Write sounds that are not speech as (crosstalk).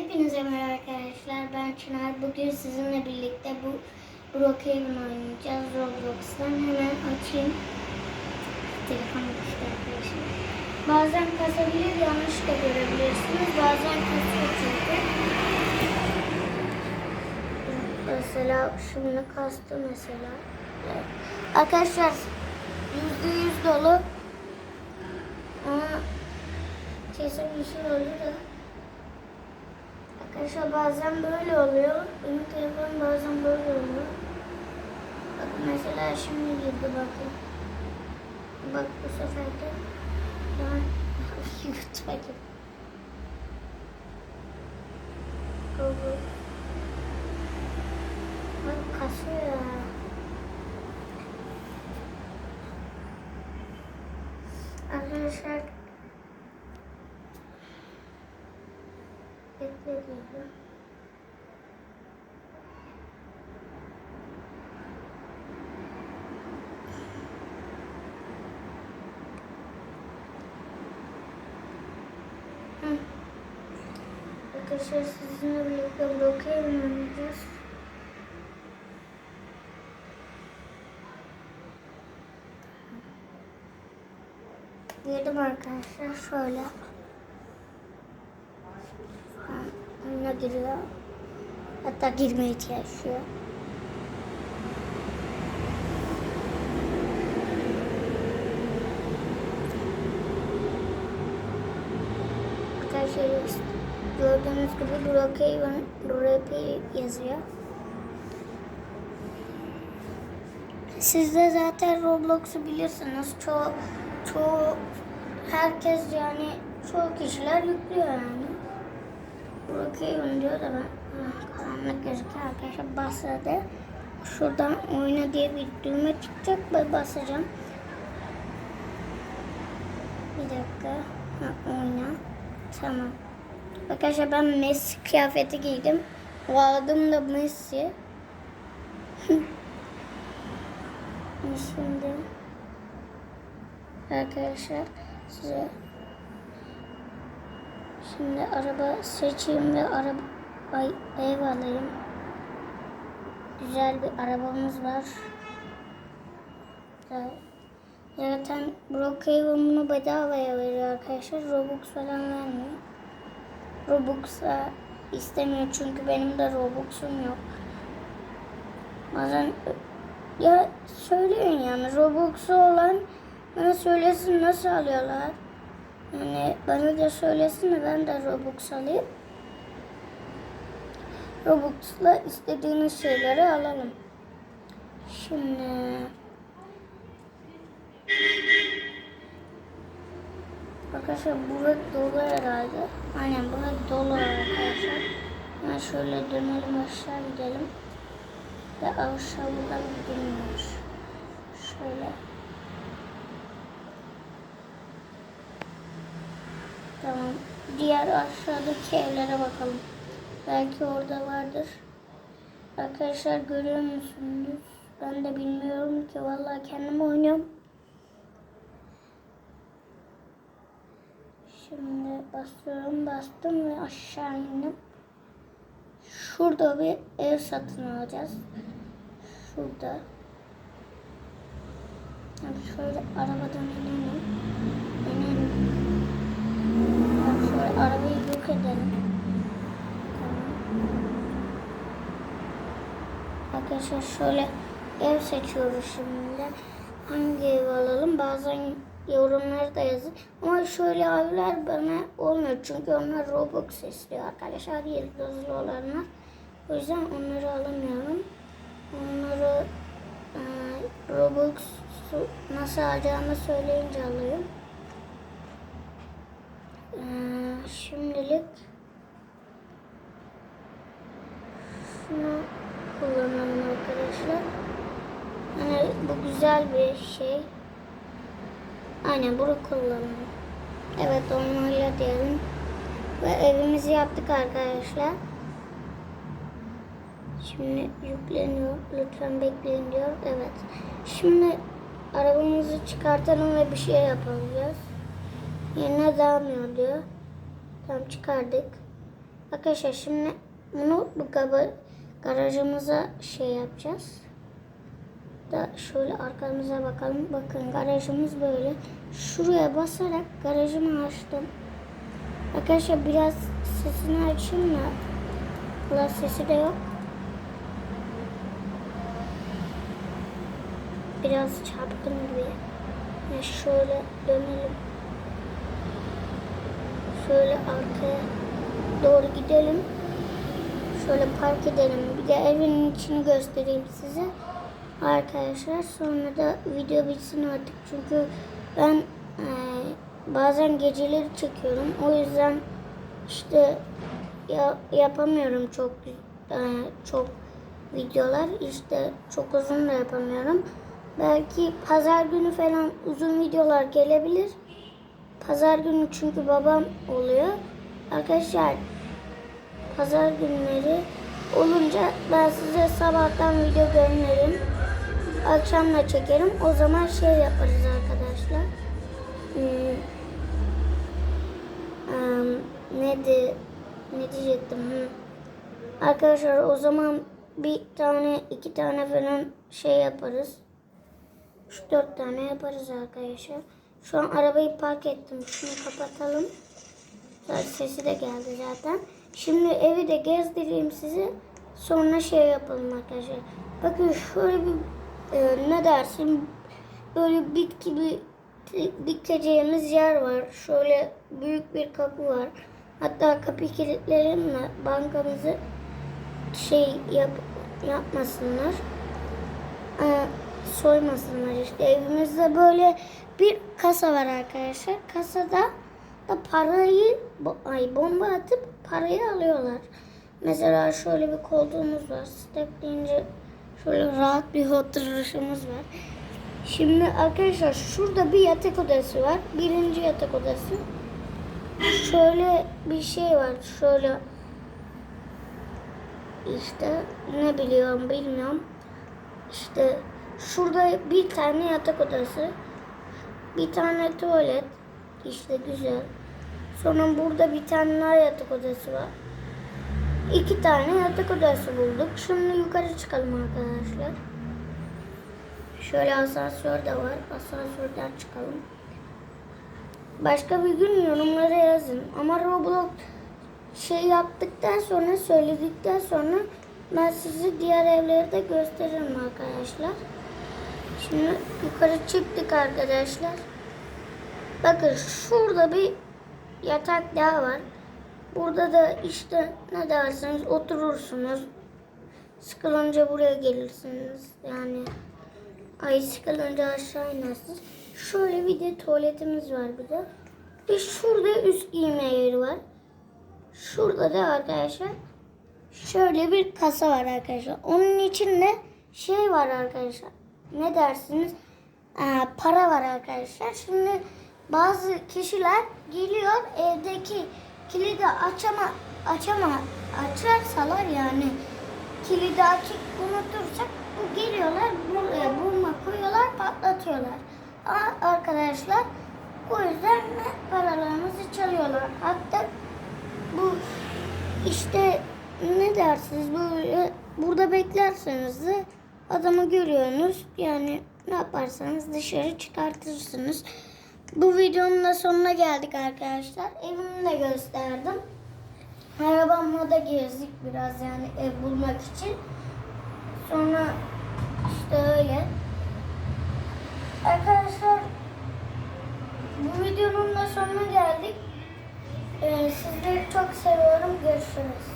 Hepinize merhaba arkadaşlar. Ben Çınar. Bugün sizinle birlikte bu Brookhaven oynayacağız. Roblox'tan hemen açayım. Telefon işte arkadaşlar. Bazen kasabilir, yanlış da görebilirsiniz. Bazen kasıyor çünkü. Mesela şimdi kastı mesela. Evet. Arkadaşlar yüzde yüz dolu. Ama kesin bir şey oldu da. Arkadaşlar bazen böyle oluyor. Benim telefon bazen böyle oluyor. Bakın mesela şimdi girdi bakın. Bak bu sefer de ben (laughs) YouTube'a Google. Bak kasıyor ya. Arkadaşlar Arkadaşlar sizinle birlikte Brookhaven oynayacağız. Girdim arkadaşlar şöyle. Oyuna giriyor. Hatta girmeye çalışıyor. Arkadaşlar gördüğünüz gibi Brookhaven Brookhaven yazıyor. Siz de zaten Roblox'u bilirsiniz. Çoğu, çoğu herkes yani çoğu kişiler yüklüyor yani. Brookhaven diyor da ben ah, karanlık gözüküyor arkadaşlar başladı. Şuradan oyna diye bir düğme çıkacak ve basacağım. Bir dakika. Ha, oyna. Tamam. Arkadaşlar ben Messi kıyafeti giydim. O adım da Messi. (laughs) Şimdi arkadaşlar size şimdi araba seçeyim ve araba ay, ev alayım. Güzel bir arabamız var. Güzel. Zaten Brookhaven bunu bedavaya veriyor arkadaşlar. Robux falan vermiyor. Robux'a istemiyor çünkü benim de Robux'um yok. Bazen ya söyleyin yani Robux'u olan bana söylesin nasıl alıyorlar. Yani bana da söylesin de ben de Robux alayım. Robux'la istediğiniz şeyleri alalım. Şimdi Arkadaşlar burası dolu herhalde. Aynen burası dolu arkadaşlar. Ben şöyle dönelim aşağı gidelim. Ve aşağı buradan. Şöyle. Tamam. Diğer aşağıdaki evlere bakalım. Belki orada vardır. Arkadaşlar görüyor musunuz? Ben de bilmiyorum ki. Vallahi kendim oynuyorum. Şimdi basıyorum. Bastım ve aşağı indim. Şurada bir ev satın alacağız. Şurada. Yani şöyle arabadan inelim. İnelim. Yani şöyle arabayı yok edelim. Tamam. Arkadaşlar şöyle ev seçiyoruz şimdi. Hangi ev alalım? Bazen yorumları da yazın. Ama şöyle evler bana olmuyor. Çünkü onlar Robux istiyor arkadaşlar. Yıldızlı olanlar. O yüzden onları alamıyorum. Onları e, Robux nasıl alacağımı söyleyince alıyorum. E, şimdilik şunu kullanalım arkadaşlar. Hani bu güzel bir şey. Aynen kullanalım. Evet onlarla diyelim. Ve evimizi yaptık arkadaşlar. Şimdi yükleniyor. Lütfen bekleyin diyor. Evet. Şimdi arabamızı çıkartalım ve bir şey yapacağız. Yerine devam diyor. Tamam çıkardık. Arkadaşlar şimdi bunu bu garajımıza şey yapacağız. Da şöyle arkamıza bakalım. Bakın garajımız böyle. Şuraya basarak garajımı açtım. Arkadaşlar biraz sesini açayım da. Ulan sesi de yok. Biraz çarptım gibi. Ya şöyle dönelim. Şöyle arkaya doğru gidelim. Şöyle park edelim. Bir de evin içini göstereyim size. Arkadaşlar sonra da video bitsin artık. Çünkü ben e, bazen geceleri çekiyorum. O yüzden işte ya, yapamıyorum çok e, çok videolar. İşte çok uzun da yapamıyorum. Belki pazar günü falan uzun videolar gelebilir. Pazar günü çünkü babam oluyor. Arkadaşlar pazar günleri olunca ben size sabahtan video gönderirim. Akşam da çekerim. O zaman şey yaparız arkadaşlar. Hmm, em, ne ne diyecektim? Hı. Arkadaşlar o zaman bir tane iki tane falan şey yaparız. Üç dört tane yaparız arkadaşlar. Şu an arabayı park ettim. Şunu kapatalım. Sesi de geldi zaten. Şimdi evi de gezdireyim size. Sonra şey yapalım arkadaşlar. Bakın şöyle bir e, ne dersin böyle bitki bir dikeceğimiz yer var. Şöyle büyük bir kapı var. Hatta kapı kilitleyelim de bankamızı şey yap, yapmasınlar. Ee, soymasınlar işte. Evimizde böyle bir kasa var arkadaşlar. Kasada da parayı ay bomba atıp parayı alıyorlar. Mesela şöyle bir koltuğumuz var. Stepleyince şöyle rahat bir oturuşumuz var. Şimdi arkadaşlar şurada bir yatak odası var. Birinci yatak odası. Şöyle bir şey var. Şöyle işte ne biliyorum bilmiyorum. İşte şurada bir tane yatak odası. Bir tane tuvalet. İşte güzel. Sonra burada bir tane daha yatak odası var. İki tane yatak odası bulduk. Şimdi yukarı çıkalım arkadaşlar. Şöyle asansör de var. Asansörden çıkalım. Başka bir gün yorumlara yazın. Ama Roblox şey yaptıktan sonra, söyledikten sonra ben size diğer evleri de gösteririm arkadaşlar. Şimdi yukarı çıktık arkadaşlar. Bakın şurada bir yatak daha var. Burada da işte ne dersiniz oturursunuz. Sıkılınca buraya gelirsiniz. Yani ay sıkılınca aşağı inersiniz. Şöyle bir de tuvaletimiz var bir de. Ve şurada üst giyme yeri var. Şurada da arkadaşlar şöyle bir kasa var arkadaşlar. Onun içinde şey var arkadaşlar. Ne dersiniz? Ee, para var arkadaşlar. Şimdi bazı kişiler geliyor evdeki kilidi açama açama açarsalar yani kilidi açık unutursak bu geliyorlar buraya bulma koyuyorlar patlatıyorlar. Ama arkadaşlar o yüzden paralarımızı çalıyorlar. Hatta bu işte ne dersiniz böyle burada beklerseniz de adamı görüyorsunuz. Yani ne yaparsanız dışarı çıkartırsınız. Bu videonun da sonuna geldik arkadaşlar. Evimi de gösterdim. Arabamla da gezdik biraz yani ev bulmak için. Sonra işte öyle. Arkadaşlar bu videonun da sonuna geldik. Ee, sizleri çok seviyorum. Görüşürüz.